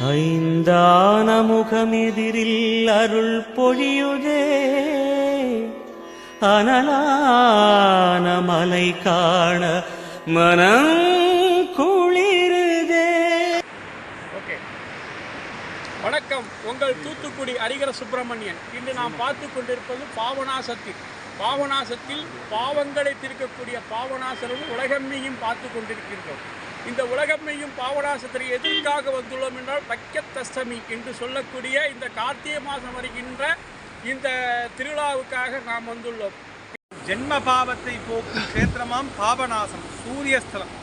ஐந்தான முகமெதிரில் அருள் பொழியுதே அனலான மலை காண மனம் குளிருதே. ஓகே. வணக்கம். உங்கள் தூத்துக்குடி அரிகர சுப்பிரமணியன். இன்று நாம் பார்த்து கொண்டிருப்பது பாவனாசத்தில். பாவனாசத்தில் பாவங்களை தீர்க்கக்கூடிய பாவனாசரும் உலகம்மையும் பார்த்து கொண்டிருக்கின்றோம். இந்த உலகம்மையும் பாவனாசத்தில் எதற்காக வந்துள்ளோம் என்றால் பக்கத்தஷ்டமி என்று சொல்லக்கூடிய இந்த கார்த்திகை மாதம் வருகின்ற இந்த திருவிழாவுக்காக நாம் வந்துள்ளோம். ஜென்ம பாவத்தை போக்கும் கேத்திரமாம் பாபநாசம் சூரியஸ்தலம்.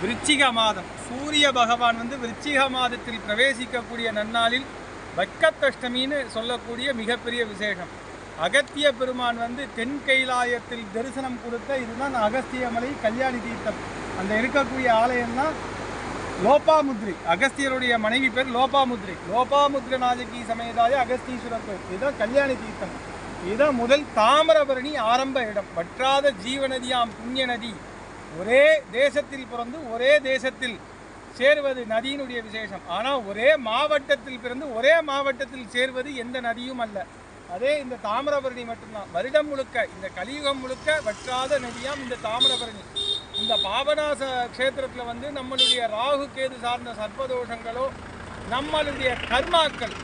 விருச்சிக மாதம். சூரிய பகவான் வந்து விருச்சிக மாதத்தில் பிரவேசிக்கக்கூடிய நன்னாளில் வக்கத்தஷ்டமின்னு சொல்லக்கூடிய மிகப்பெரிய விசேஷம். அகத்திய பெருமான் வந்து தென் கைலாயத்தில் தரிசனம் கொடுத்த இதுதான் அகஸ்தியமலை கல்யாணி தீர்த்தம். அந்த இருக்கக்கூடிய ஆலயம் தான் லோபாமுத்ரி. அகஸ்தியருடைய மனைவி பேர் லோபாமுத்ரி. லோபாமுத்ர நாஜகி சமேதாய அகஸ்தீஸ்வரர் கோயில். இதுதான் கல்யாணி தீர்த்தம். இதுதான் முதல் தாமிரபரணி ஆரம்ப இடம். வற்றாத ஜீவநதியாம் புண்ணிய நதி. ஒரே தேசத்தில் பிறந்து ஒரே தேசத்தில் சேருவது நதியினுடைய விசேஷம். ஆனால் ஒரே மாவட்டத்தில் பிறந்து ஒரே மாவட்டத்தில் சேர்வது எந்த நதியும் அல்ல. அதே இந்த தாமிரபரணி மட்டும்தான். வருடம் முழுக்க இந்த கலியுகம் முழுக்க வற்றாத நதியாம் இந்த தாமிரபரணி. இந்த பாபநாச க்ஷேத்திரத்தில் வந்து நம்மளுடைய ராகு கேது சார்ந்த சர்ப்பதோஷங்களோ நம்மளுடைய கர்மாக்கள்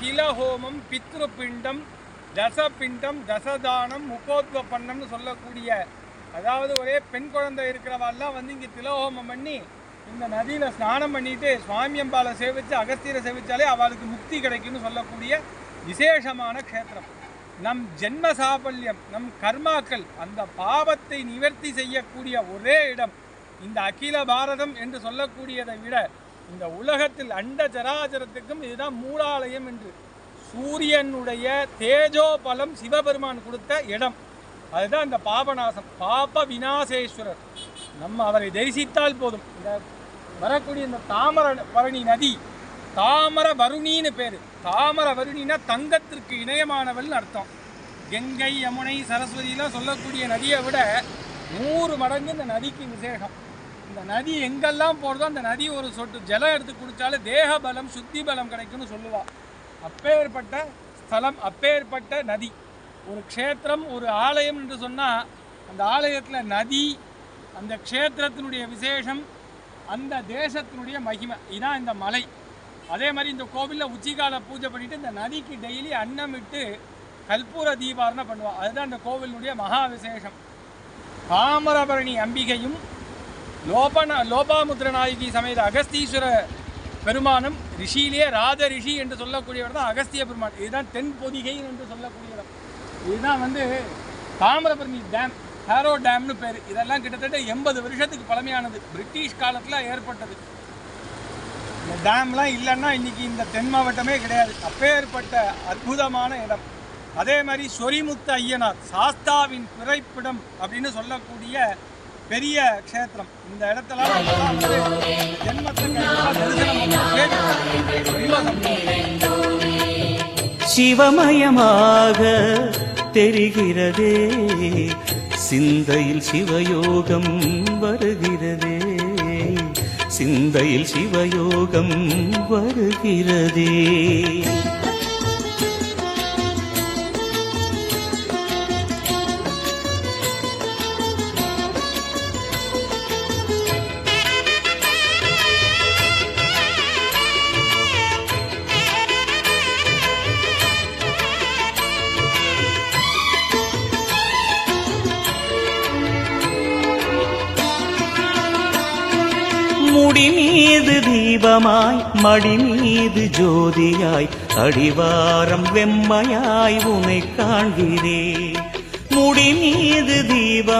திலஹோமம் பித்ருபிண்டம் தசபிண்டம் தசதானம் முகோத்வப்பண்ணம்னு சொல்லக்கூடிய அதாவது ஒரே பெண் குழந்தை இருக்கிறவாள்லாம் வந்து இங்கே திலஹோமம் பண்ணி இந்த நதியில் ஸ்நானம் பண்ணிட்டு சுவாமியம்பாலை சேவித்து அகஸ்தியரை சேவித்தாலே அவளுக்கு முக்தி கிடைக்கும்னு சொல்லக்கூடிய விசேஷமான க்ஷேத்திரம். நம் ஜென்ம சாபல்யம் நம் கர்மாக்கள் அந்த பாவத்தை நிவர்த்தி செய்யக்கூடிய ஒரே இடம் இந்த அகில பாரதம் என்று சொல்லக்கூடியதை விட இந்த உலகத்தில் அண்ட சராச்சரத்துக்கும் இதுதான் மூலாலயம் என்று சூரியனுடைய தேஜோ பலம் சிவபெருமான் கொடுத்த இடம். அதுதான் இந்த பாபநாசம் பாப விநாசேஸ்வரர். நம்ம அவரை தரிசித்தால் போதும். இந்த வரக்கூடிய இந்த தாமர பரணி நதி தாமர வருணின்னு பேர். தாமர வருணினா தங்கத்திற்கு இணையமானவள்னு அர்த்தம். கங்கை யமுனை சரஸ்வதிலாம் சொல்லக்கூடிய நதியை விட நூறு மடங்கு இந்த நதிக்கு விசேஷம். இந்த நதி எங்கெல்லாம் போகிறதோ அந்த நதி ஒரு சொட்டு ஜலம் எடுத்து குடித்தாலே தேக பலம் சுத்தி பலம் கிடைக்கும்னு சொல்லுவாள் அப்பேற்பட்ட ஸ்தலம் அப்பேற்பட்ட நதி. ஒரு க்ஷேத்திரம் ஒரு ஆலயம் என்று சொன்னால் அந்த ஆலயத்தில் நதி அந்த க்ஷேத்திரத்தினுடைய விசேஷம் அந்த தேசத்தினுடைய மகிமை. இதான் இந்த மலை. அதே மாதிரி இந்த கோவிலில் உச்சிகால பூஜை பண்ணிட்டு இந்த நதிக்கு டெய்லி அன்னம் விட்டு கல்பூர தீபாரணை பண்ணுவாள் அதுதான் இந்த கோவிலினுடைய மகா விசேஷம். தாமரபரணி அம்பிகையும் லோபன லோபாமுத்திர நாயகி சமேத அகஸ்தீஸ்வர பெருமானும் ரிஷியிலேயே ராஜ ரிஷி என்று சொல்லக்கூடியவர் தான் அகஸ்திய பெருமான். இதுதான் தென் பொதிகை என்று சொல்லக்கூடியவர். இதுதான் வந்து தாமிரபரணி டேம் ஹேரோ டேம்னு பேர். இதெல்லாம் கிட்டத்தட்ட எண்பது வருஷத்துக்கு பழமையானது. பிரிட்டிஷ் காலத்தில் ஏற்பட்டது. இந்த டேம்லாம் இல்லைன்னா இன்னைக்கு இந்த தென் மாவட்டமே கிடையாது. அப்பேற்பட்ட அற்புதமான இடம். அதே மாதிரி சொரிமுத்து ஐயனார் சாஸ்தாவின் பிறப்பிடம் அப்படின்னு சொல்லக்கூடிய பெரிய க்ஷேத்திரம். இந்த இடத்துல சிவமயமாக தெரிகிறதே. சிந்தையில் சிவயோகம் சிந்தையில் சிவயோகம் வருகிறதே. மீது தீபமாய் மடி மீது ஜோதியாய் அடிவாரம் வெம்மையாய் உனை காண்கிறேன். முடி மீது தீபம்